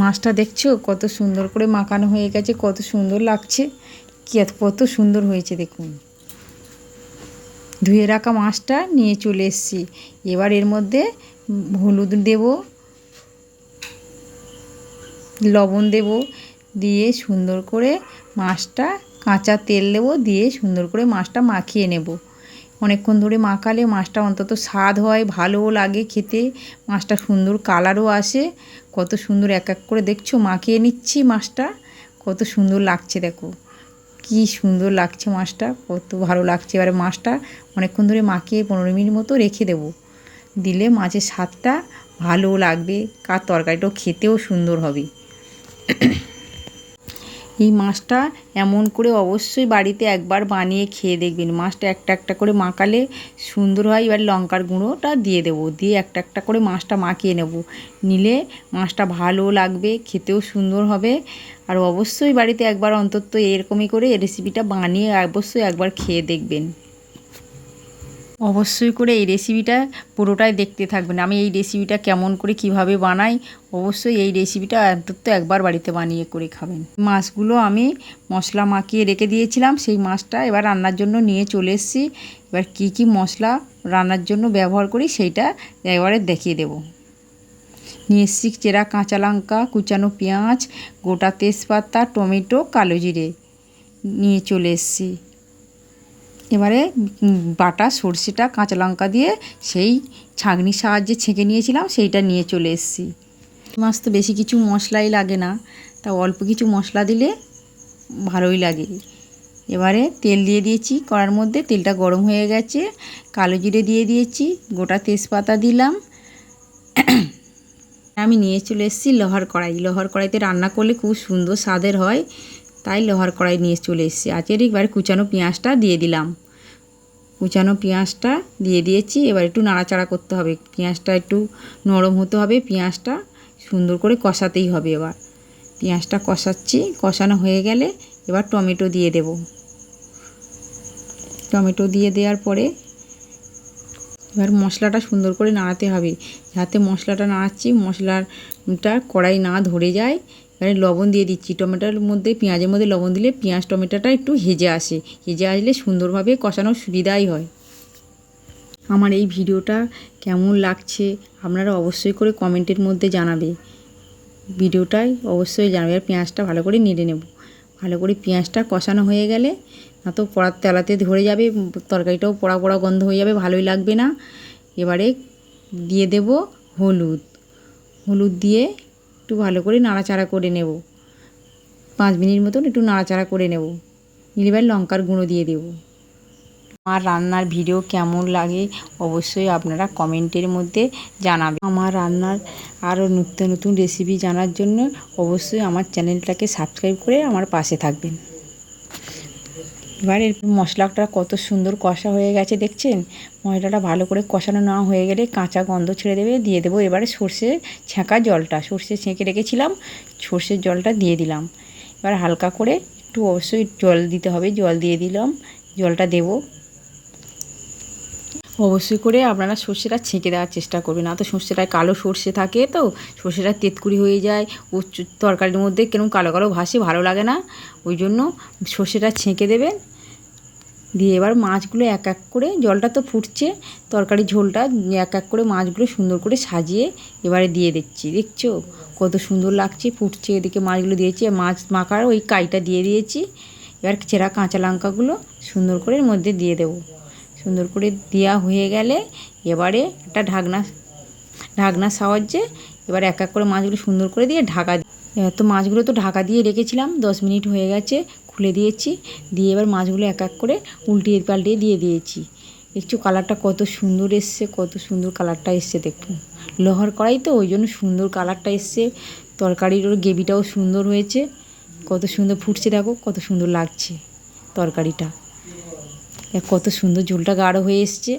মাছটা দেখছ? কত সুন্দর করে মাখানো হয়ে গেছে, কত সুন্দর লাগছে। কত সুন্দর হয়েছে দেখুন। ধুয়ে রাখা মাছটা নিয়ে চলে এসেছি। এবার এর মধ্যে হলুদ দেব, লবণ দেব, দিয়ে সুন্দর করে মাছটা, কাঁচা তেল দেবো, দিয়ে সুন্দর করে মাছটা মাখিয়ে নেব। অনেকক্ষণ ধরে মাখালে মাছটা অন্তত স্বাদ হয়, ভালোও লাগে খেতে। মাছটা সুন্দর কালারও আসে। কত সুন্দর এক এক করে দেখছ, মাখিয়ে নিচ্ছি মাছটা। কত সুন্দর লাগছে দেখো। কি সুন্দর লাগছে মাছটা, কত ভালো লাগছে। এবারে মাছটা অনেকক্ষণ ধরে মাখিয়ে পনেরো মিনিট মতো রেখে দেবো। দিলে মাছের স্বাদটা ভালোও লাগবে, কার তরকারিটাও খেতেও সুন্দর হবে। এই মাছটা এমন করে অবশ্যই বাড়িতে একবার বানিয়ে খেয়ে দেখবেন। মাছটা একটা একটা করে মাখালে সুন্দর হয়। এবার লঙ্কার গুঁড়োটা দিয়ে দেবো। দিয়ে একটা একটা করে মাছটা মাখিয়ে নেব। নিলে মাছটা ভালো লাগবে, খেতেও সুন্দর হবে। আর অবশ্যই বাড়িতে একবার অন্তত এরকমই করে রেসিপিটা বানিয়ে অবশ্যই একবার খেয়ে দেখবেন। অবশ্যই করে এই রেসিপিটা পুরোটাই দেখতে থাকবেন। আমি এই রেসিপিটা কেমন করে কীভাবে বানাই, অবশ্যই এই রেসিপিটা অন্তত একবার বাড়িতে বানিয়ে করে খাবেন। মাছগুলো আমি মশলা মাখিয়ে রেখে দিয়েছিলাম, সেই মাছটা এবার রান্নার জন্য নিয়ে চলে এসেছি। এবার কি কি মশলা রান্নার জন্য ব্যবহার করি সেইটা এবারে দেখিয়ে দেবো। নিয়ে এসেছি চেরা কাঁচা লঙ্কা, কুচানো পেঁয়াজ, গোটা তেজপাতা, টমেটো, কালো জিরে নিয়ে চলে এসেছি। এবারে বাটা, সর্ষেটা, কাঁচা লঙ্কা দিয়ে সেই ছাঁকনির সাহায্যে ছেঁকে নিয়েছিলাম, সেইটা নিয়ে চলে এসেছি। মাছ তো বেশি কিছু মশলাই লাগে না, তা অল্প কিছু মশলা দিলে ভালোই লাগে। এবারে তেল দিয়ে দিয়েছি, কড়ার মধ্যে তেলটা গরম হয়ে গেছে, কালো জিরে দিয়ে দিয়েছি, গোটা তেজপাতা দিলাম। আমি নিয়ে চলে এসেছি লোহার কড়াই। লোহার কড়াইতে রান্না করলে খুব সুন্দর স্বাদের হয়। তাই লোহার কড়াই নিয়ে চলে এসেছি। আজের একবার কুচানো পেঁয়াজটা দিয়ে দিলাম। কুচানো পেঁয়াজটা দিয়ে দিয়েছি। এবার একটু নাড়াচাড়া করতে হবে। পেঁয়াজটা একটু নরম হতে হবে। পেঁয়াজটা সুন্দর করে কষাতেই হবে এবার। পেঁয়াজটা কষাচ্ছি। কষানো হয়ে গেলে এবার টমেটো দিয়ে দেব। টমেটো দিয়ে দেওয়ার পরে এবার মশলাটা সুন্দর করে নাড়াতে হবে। যাতে মশলাটা নাড়াচ্ছি, মশলাটা কড়াই না ধরে যায় এবারে লবণ দিয়ে দিচ্ছি। টমেটোর মধ্যে, পেঁয়াজের মধ্যে লবণ দিলে পেঁয়াজ, টমেটোটা একটু হেজে আসে। হেজে আসলে সুন্দরভাবে কষানোর সুবিধাই হয়। আমার এই ভিডিওটা কেমন লাগছে আপনারা অবশ্যই করে কমেন্টের মধ্যে জানাবে। ভিডিওটাই অবশ্যই জানাবে আর পেঁয়াজটা ভালো করে নেড়ে নেব। ভালো করে পেঁয়াজটা কষানো হয়ে গেলে, না তো পড়ার তেলাতে ধরে যাবে, তরকারিটাও পড়া পড়া গন্ধ হয়ে যাবে, ভালোই লাগবে না। এবারে দিয়ে দেব হলুদ। হলুদ দিয়ে একটু ভালো করে নাড়াচাড়া করে নেব। পাঁচ মিনিট মতন একটু নাড়াচাড়া করে নেব। এবার লঙ্কার গুঁড়ো দিয়ে দেব। আমার রান্নার ভিডিও কেমন লাগে অবশ্যই আপনারা কমেন্টের মধ্যে জানাবেন। আমার রান্নার আরও নতুন নতুন রেসিপি জানার জন্য অবশ্যই আমার চ্যানেলটাকে সাবস্ক্রাইব করে আমার পাশে থাকবেন। এবার এর মশলাটা কত সুন্দর কষা হয়ে গেছে, দেখছেন? মশলাটা ভালো করে কষানো না হয়ে গেলে কাঁচা গন্ধ ছেড়ে দেবে, দিয়ে দেবো এবারে সর্ষে ছ্যাঁকা জলটা। সর্ষে ছেঁকে রেখেছিলাম সর্ষের জলটা দিয়ে দিলাম। এবার হালকা করে একটু অবশ্যই জল দিতে হবে, জল দিয়ে দিলাম, জলটা দেবো। অবশ্যই করে আপনারা সর্ষেটা ছেঁকে দেওয়ার চেষ্টা করবেন। না তো সর্ষেটায় কালো সর্ষে থাকে তো, সর্ষেটা তেতকুড়ি হয়ে যায়। ও তরকারির মধ্যে কেরম কালো কালো ভাসে ভালো লাগে না। ওই জন্য সর্ষেটা ছেঁকে দেবেন। দিয়ে এবার মাছগুলো এক এক করে, জলটা তো ফুটছে তরকারি ঝোলটা এক এক করে মাছগুলো সুন্দর করে সাজিয়ে এবারে দিয়ে দিচ্ছি। দেখছ? কত সুন্দর লাগছে, ফুটছে। এদিকে মাছগুলো দিয়েছি মাছ মাখার ওই কাইটা দিয়ে দিয়েছি। এবার চেরা কাঁচা লঙ্কাগুলো সুন্দর করে এর মধ্যে দিয়ে দেবো। সুন্দর করে দেওয়া হয়ে গেলে এবারে একটা ঢাকনা ঢাকনার সাহায্যে এবার এক এক করে মাছগুলো সুন্দর করে দিয়ে ঢাকা তো মাছগুলো তো ঢাকা দিয়ে রেখেছিলাম, দশ মিনিট হয়ে গেছে, খুলে দিয়েছি, দিয়ে এবার মাছগুলো এক এক করে উল্টিয়ে পাল্টিয়ে দিয়ে দিয়েছি। দেখছ কালারটা কত সুন্দর এসছে, কত সুন্দর কালারটা এসছে দেখুন। লোহার কড়াই তো, ওই জন্য সুন্দর কালারটা এসছে, তরকারির ওর গ্রেভিটাও সুন্দর হয়েছে, কত সুন্দর ফুটছে দেখো, কত সুন্দর লাগছে তরকারিটা। কত সুন্দর ঝোলটা গাঢ় হয়ে এসছে।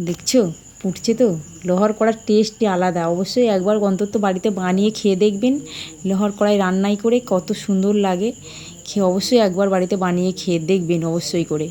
দেখছ? পুটছে তো। লোহার কড়ার টেস্টই আলাদা। অবশ্যই একবার অন্তত বাড়িতে বানিয়ে খেয়ে দেখবেন। লোহার কড়াই রান্নাই করে কত সুন্দর লাগে। খেয়ে অবশ্যই একবার বাড়িতে বানিয়ে খেয়ে দেখবেন, অবশ্যই করে।